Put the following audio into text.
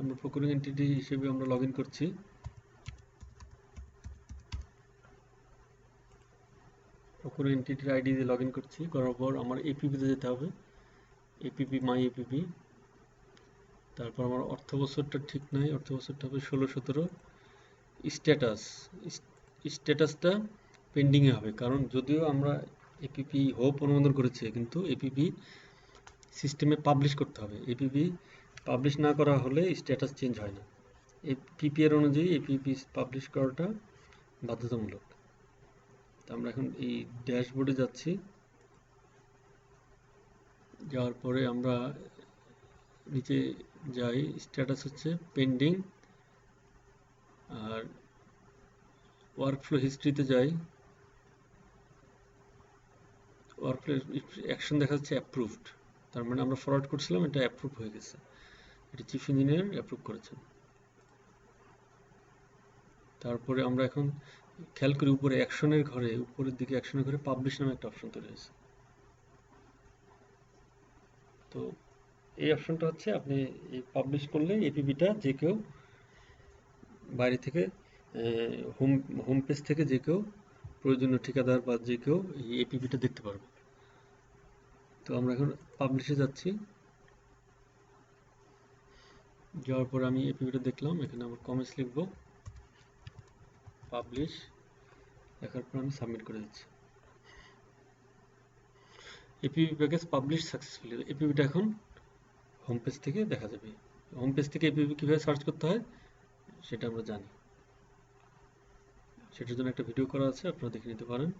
আমরা প্রকুরিং এন্টিটি হিসেবে আমরা লগ করছি। প্রকুরিং এন্টিটির আইডি দিয়ে লগ করছি, করার পর আমার এপিপিতে যেতে হবে। এপিপি মাই এপিপি তারপর আমার অর্থ বছরটা ঠিক নাই, অর্থ বছরটা হবে ষোলো সতেরো। স্ট্যাটাস স্ট্যাটাসটা পেন্ডিংয়ে হবে, কারণ যদিও আমরা এপিপি হোপ অনুমোদন করেছি, কিন্তু এপিপি সিস্টেমে পাবলিশ করতে হবে। এপিপি পাবলিশ না করা হলে স্ট্যাটাস চেঞ্জ হয় না। এই পিপিআর অনুযায়ী এপিপি পাবলিশ করাটা বাধ্যতামূলক। তো আমরা এখন এই ড্যাশবোর্ডে যাচ্ছি। যাওয়ার পরে আমরা নিচে যাই স্ট্যাটাস হচ্ছে পেন্ডিং আর ওয়ার্কফ্লো হিস্ট্রিতে যাই। ওয়ার্কফ্লো অ্যাকশন দেখা যাচ্ছে অ্যাপ্রুভড তার মানে আমরা ফরওয়ার্ড করছিলাম, এটা অ্যাপ্রুভ হয়ে গেছে। এটা চিফ ইঞ্জিনিয়ার অ্যাপ্রুভ করেছেন। তারপরে আমরা এখন খেয়াল করি উপরে অ্যাকশনের ঘরে, উপরের দিকে অ্যাকশনের ঘরে পাবলিশ নামে একটা অপশন তৈরি হয়েছে। তো এই অপশনটা হচ্ছে আপনি পাবলিশ করলে এপিবিটা যে কেউ বাইরে থেকে হোম হোম পেজ থেকে যে কেউ প্রয়োজনীয় ঠিকাদার বা যে কেউ এই এপিবিটা দেখতে পারবে। তো আমরা এখন পাবলিশে যাচ্ছি। যাওয়ার পর আমি এপিবিটা দেখলাম, এখানে আমার কমেন্টস লিখব। পাবলিশ লেখার পর আমি সাবমিট করে দিচ্ছি। এপিবি প্যাকেজ পাবলিশ সাকসেসফুলি এপিবিটা এখন হোম পেজ থেকে দেখা যাবে। হোম পেজ থেকে এপিবি কীভাবে সার্চ করতে হয়, সেটা আমরা জানি। সেটার জন্য একটা ভিডিও করা আছে, আপনারা দেখে নিতে পারেন।